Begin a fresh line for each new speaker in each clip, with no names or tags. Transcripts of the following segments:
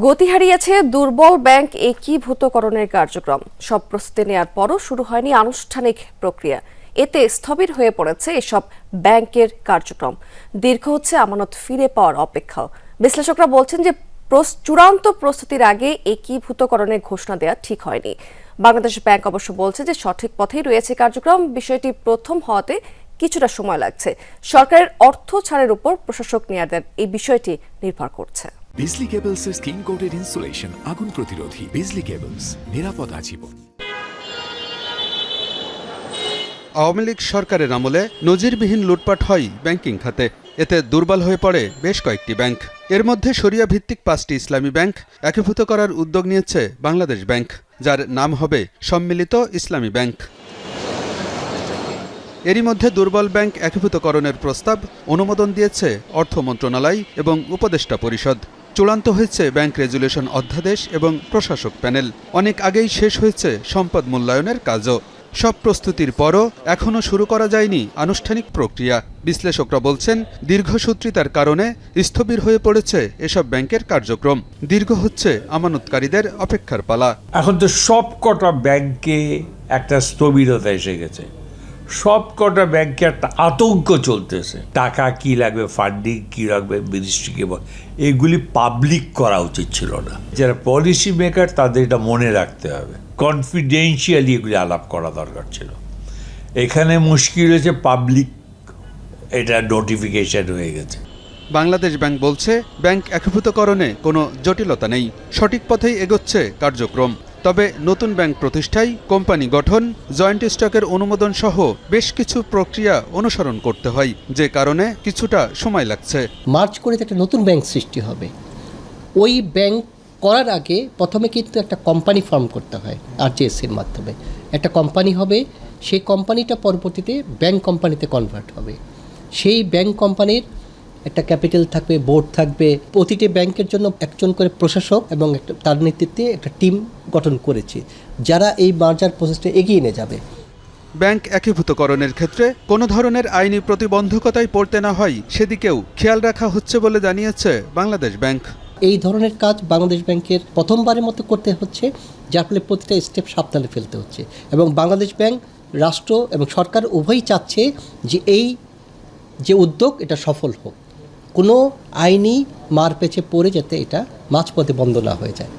গতি হারিয়েছে দুর্বল ব্যাংক একীভূতকরণের কার্যক্রম। সব প্রস্তুতি নেওয়ার পরও শুরু হয়নি আনুষ্ঠানিক প্রক্রিয়া। এতে স্থবির হয়ে পড়েছে এসব ব্যাংকের কার্যক্রম। দীর্ঘ হচ্ছে আমানত ফিরে পাওয়ার অপেক্ষাও। বিশ্লেষকরা বলছেন যে চূড়ান্ত প্রস্তুতির আগে একীভূতকরণের ঘোষণা দেওয়া ঠিক হয়নি। বাংলাদেশ ব্যাংক অবশ্য বলছে যে সঠিক পথেই রয়েছে কার্যক্রম। বিষয়টি প্রথম হওয়াতে কিছুটা সময় লাগছে। সরকারের অর্থ ছাড়ের উপর প্রশাসক নেয়াদের এই বিষয়টি নির্ভর করছে।
বিজলি কেবলস এর স্কিন কোটেড ইনসুলেশন আগুন প্রতিরোধী বিজলি কেবলস নিরাপদ আজীবন।
আওয়ামী লীগ সরকারের আমলে নজিরবিহীন লুটপাট হয় ব্যাংকিং খাতে। এতে দুর্বল হয়ে পড়ে বেশ কয়েকটি ব্যাংক। এর মধ্যে সরিয়া ভিত্তিক পাঁচটি ইসলামী ব্যাংক একীভূত করার উদ্যোগ নিয়েছে বাংলাদেশ ব্যাংক যার নাম হবে সম্মিলিত ইসলামী ব্যাংক। এরই মধ্যে দুর্বল ব্যাংক একীভূতকরণের প্রস্তাব অনুমোদন দিয়েছে অর্থ মন্ত্রণালয় এবং উপদেষ্টা পরিষদ। চূড়ান্ত হয়েছে ব্যাংক রেজুলেশন অধ্যাদেশ এবং প্রশাসক প্যানেল। অনেক আগেই শেষ হয়েছে সম্পদ মূল্যায়নের কাজও। সব প্রস্তুতির পরও এখনও শুরু করা যায়নি আনুষ্ঠানিক প্রক্রিয়া। বিশ্লেষকরা বলছেন দীর্ঘসূত্রিতার কারণে স্থবির হয়ে পড়েছে এসব ব্যাংকের কার্যক্রম। দীর্ঘ হচ্ছে আমানতকারীদের অপেক্ষার পালা।
এখন তো সব কটা ব্যাংকে একটা স্থবিরতা এসে গেছে। সব কটা ব্যাংকে একটা আতঙ্ক চলতেছে। টাকা কি লাগবে ফান্ডিং কি লাগবে মিনিস্ট্রিকে এগুলি পাবলিক করা উচিত ছিল না। যারা পলিসি মেকার তাদের এটা মনে রাখতে হবে। কনফিডেন্সিয়ালি এগুলি আলাপ করা দরকার ছিল। এখানে মুশকিল হয়েছে পাবলিক এটা নোটিফিকেশন হয়ে গেছে।
বাংলাদেশ ব্যাংক বলছে, ব্যাংক একীভূতকরণে কোনো জটিলতা নেই। সঠিক পথেই এগোচ্ছে কার্যক্রম। তবে নতুন ব্যাংক প্রতিষ্ঠায় কোম্পানি গঠন, জয়েন্ট স্টকের অনুমোদন সহ বেশ কিছু প্রক্রিয়া অনুসরণ করতে হয়, যে কারণে কিছুটা সময় লাগছে।
মার্চ করে একটা নতুন ব্যাংক সৃষ্টি হবে। ওই ব্যাংক করার আগে প্রথমে কিন্তু একটা কোম্পানি ফর্ম করতে হয় আর আরজিএসসির মাধ্যমে। একটা কোম্পানি হবে, সেই কোম্পানিটা পরবর্তীতে ব্যাংক কোম্পানিতে কনভার্ট হবে। সেই ব্যাংক কোম্পানির একটা ক্যাপিটাল থাকবে, বোর্ড থাকবে। প্রতিটি ব্যাংকের জন্য একজন করে প্রশাসক এবং তার নেতৃত্বে একটা টিম গঠন করেছে যারা এই মার্জার প্রসেসটা এগিয়ে নিয়ে যাবে।
ব্যাংক একীভূতকরণের ক্ষেত্রে কোনো ধরনের আইনি প্রতিবন্ধকতায় পড়তে না হয় সেদিকেও খেয়াল রাখা হচ্ছে বলে জানিয়েছে বাংলাদেশ ব্যাংক।
এই ধরনের কাজ বাংলাদেশ ব্যাংকের প্রথমবারের মতো করতে হচ্ছে যার ফলে প্রতিটা স্টেপ সাবধানে ফেলতে হচ্ছে। এবং বাংলাদেশ ব্যাংক রাষ্ট্র এবং সরকার উভয়ই চাচ্ছে যে এই যে উদ্যোগ এটা সফল হোক। কোনো আইনি মার পেছে পড়ে যাতে এটা মাঝপথে বন্ধ না হয়ে যায়।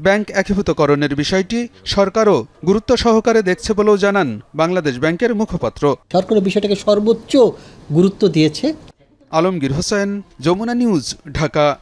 ব্যাংক একীভূতকরণের বিষয়টি সরকারও গুরুত্ব সহকারে দেখছে বলেও জানান বাংলাদেশ ব্যাংকের মুখপাত্র।
সরকার বিষয়টাকে সর্বোচ্চ গুরুত্ব দিয়েছে।
আলমগীর হোসেন যমুনা নিউজ ঢাকা।